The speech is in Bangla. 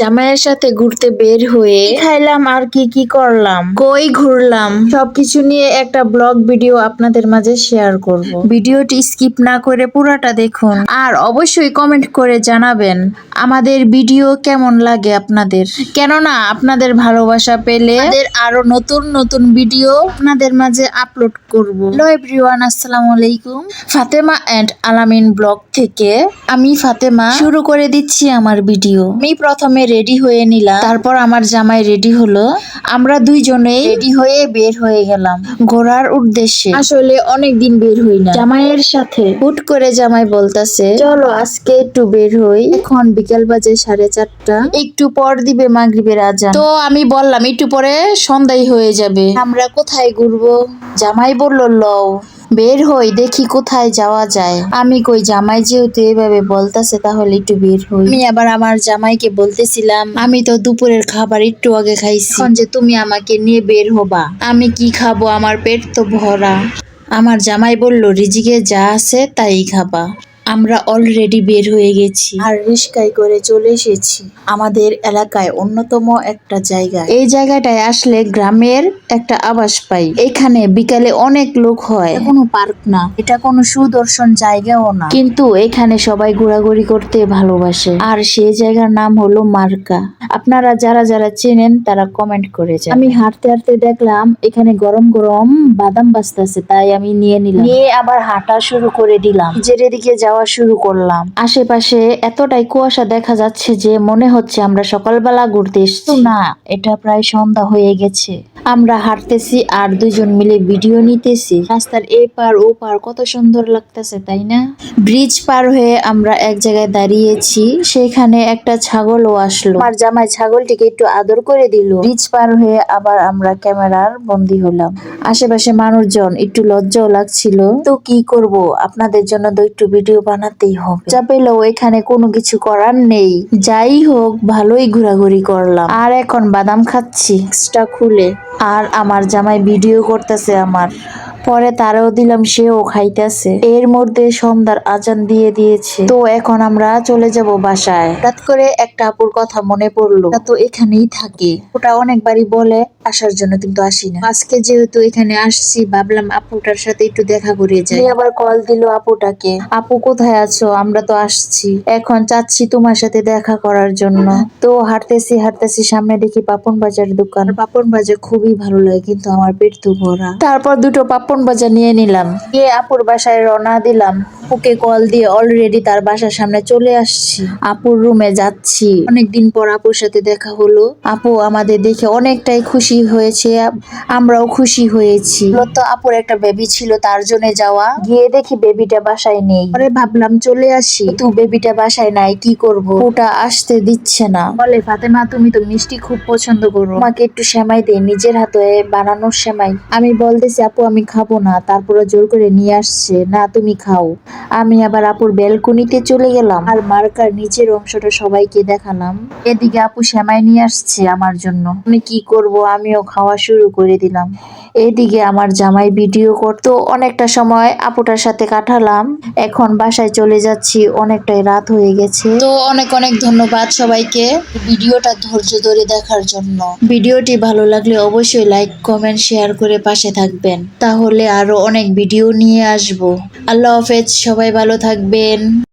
জামাইয়ের সাথে ঘুরতে বের হয়ে খাইলাম আর কি কি করলাম? কই ঘুরলাম? সবকিছু নিয়ে একটা ব্লগ ভিডিও আপনাদের মাঝে শেয়ার করব। ভিডিওটি স্কিপ না করে পুরাটা দেখুন আর অবশ্যই কমেন্ট করে জানাবেন আমাদের ভিডিও কেমন লাগে আপনাদের। কেননা আপনাদের ভালোবাসা পেলে আমাদের আরও নতুন নতুন ভিডিও আপনাদের মাঝে আপলোড করব। হ্যালো এভরিওয়ান আসসালামু আলাইকুম। ফাতেমা এন্ড আলামিন ব্লগ থেকে আমি ফাতেমা শুরু করে দিচ্ছি আমার ভিডিও। আমি প্রথমে রেডি হয়ে নিলাম। তারপর আমার জামাই রেডি হলো। আমরা দুইজনে রেডি হয়ে বের হয়ে গেলাম। ঘোরার উদ্দেশ্যে। আসলে অনেক দিন বের হই না। জামাইয়ের সাথে হুট করে জামাই বলতাছে চলো আজকে একটু বের হই। এখন বিকেল বাজে সাড়ে চারটা। একটু পর দিবে মাগরিবের আজান। তো আমি বললাম একটু পরে সন্ধ্যায় হয়ে যাবে। আমরা কোথায় ঘুরবো? জামাই বলল লও। বের হই দেখি কোথায় যাওয়া যায়। আমি কই জামাই যেহেতু এভাবে বলতাছে তাহলে একটু বের হই। আমি আবার আমার জামাইকে বলতেছিলাম আমি তো দুপুরের খাবার একটু আগে খাইছি। এখন যে তুমি আমাকে নিয়ে বের হবা। আমি কি খাব? আমার পেট তো ভরা। আমার জামাই বলল রিজিকে যা আছে তাই খাবা। আমরা অলরেডি বের হয়ে গেছি। আর রিস্কায় করে চলে এসেছি। আমাদের এলাকায় অন্যতম একটা জায়গা। এই জায়গাটায় আসলে গ্রামের একটা আবাস পাই। এখানে বিকালে অনেক লোক হয়। কোনো পার্ক না। এটা কোনো সুদর্শন জায়গাও না। কিন্তু এখানে সবাই ঘোরাঘুরি করতে ভালোবাসে। আর সেই জায়গার নাম হলো মার্কা। আপনারা যারা যারা চেনেন তারা কমেন্ট করে যান আমি হাঁটতে হাঁটতে দেখলাম এখানে গরম গরম বাদাম বাজতেছে তাই আমি নিয়ে নিলাম। নিয়ে আবার হাঁটা শুরু করে দিলাম। নিজের দিকে যাওয়া শুরু করলাম। আশেপাশে এতটাই কুয়াশা দেখা যাচ্ছে যে মনে হচ্ছে আমরা সকালবেলা ঘুরতে এসেছি। না, এটা প্রায় সন্ধ্যা হয়ে গেছে। আমরা হাঁটতেছি আর দুজন মিলে ভিডিও নিতেছি। রাস্তার এ পার ও পার কত সুন্দর লাগতেছে, তাই না? ব্রিজ পার হয়ে আমরা এক জায়গায় দাঁড়িয়েছি। সেখানে একটা ছাগলও আসলো। আমার জামাই ছাগলটিকে একটু আদর করে দিল। ব্রিজ পার হয়ে আবার আমরা ক্যামেরার বন্দি হলাম। আশেপাশে মানুষজন একটু লজ্জাও লাগছিল। তো কি করব? আপনাদের জন্য তো একটু ভিডিও বানাতেই হবে। যা পেলেও এখানে কোনো কিছু করার নেই। যাই হোক ভালোই ঘোরাঘুরি করলাম। আর এখন বাদাম খাচ্ছি। এক্সট্রা খুলে। আর আমার জামাই ভিডিও করতেছে আমার। পরে তারাও দিলাম সেও খাইতেছে। এর মধ্যে সন্ধ্যার আজান দিয়ে দিয়েছে। তো এখন আমরা চলে যাব বাসায়। হঠাৎ করে একটা আপুর কথা মনে পড়ল। তো এখানেই থাকে। ওটা অনেকবারই বলে আসার জন্য কিন্তু আসি না। আজকে যেহেতু এখানে আসছি ভাবলাম আপুটার সাথে একটু দেখা করে যাই। আবার কল দিল আপুটাকে। আপু কোথায় আছো? আমরা তো আসছি। এখন চাচ্ছি তোমার সাথে দেখা করার জন্য। তো হাঁটতেছি হাঁটতেছি সামনে দেখি পাপন বাজার দোকান। পাপন বাজার খুবই ভালো লাগে কিন্তু আমার পেট তো ভরা। তারপর দুটো পাপন বাজার নিয়ে নিলাম। গিয়ে আপুর বাসায় রওনা দিলাম। ওকে কল দিয়ে অলরেডি তার বাসার সামনে চলে আসছি। আপুর রুমে যাচ্ছি। অনেকদিন পর আপুর সাথে দেখা হলো। আপু আমাদের দেখে অনেকটাই খুশি হয়েছে আমরাও খুশি হয়েছি। তো আপুর একটা বেবি ছিল তার জন্য যাওয়া। গিয়ে দেখি বেবিটা বাসায় নেই। পরে ভাবলাম চলে আসি। তো বেবিটা বাসায় নাই কি করব? ওটা আসতে দিচ্ছে না। বলে ফাতেমা তুমি তো মিষ্টি খুব পছন্দ করো। আমাকে একটু সেমাই দে নিজের হাতে বানানো সেমাই। আমি বলতেছি আপু আমি খাব না। তারপরে জোর করে নিয়ে আসছে না তুমি খাও। আমি আবার আপুর বেলকুনিতে চলে গেলাম। আর মার্কার নিচের অংশটা সবাইকে দেখালাম। এদিকে আপু সেমাই নিয়ে আসছে আমার জন্য। আমি কি করব? আমিও খাওয়া শুরু করে দিলাম। এদিকে আমার জামাই ভিডিও করতো, অনেকটা সময় আপুটার সাথে কাটালাম। এখন বাসায় চলে যাচ্ছি, অনেকটাই রাত হয়ে গেছে। তো অনেক অনেক ধন্যবাদ সবাইকে ভিডিওটা ধৈর্য ধরে দেখার জন্য। ভিডিওটি ভালো লাগলে অবশ্যই লাইক, কমেন্ট, শেয়ার করে পাশে থাকবেন। তাহলে আরও অনেক ভিডিও নিয়ে আসব। আল্লাহ হাফেজ, সবাই ভালো থাকবেন।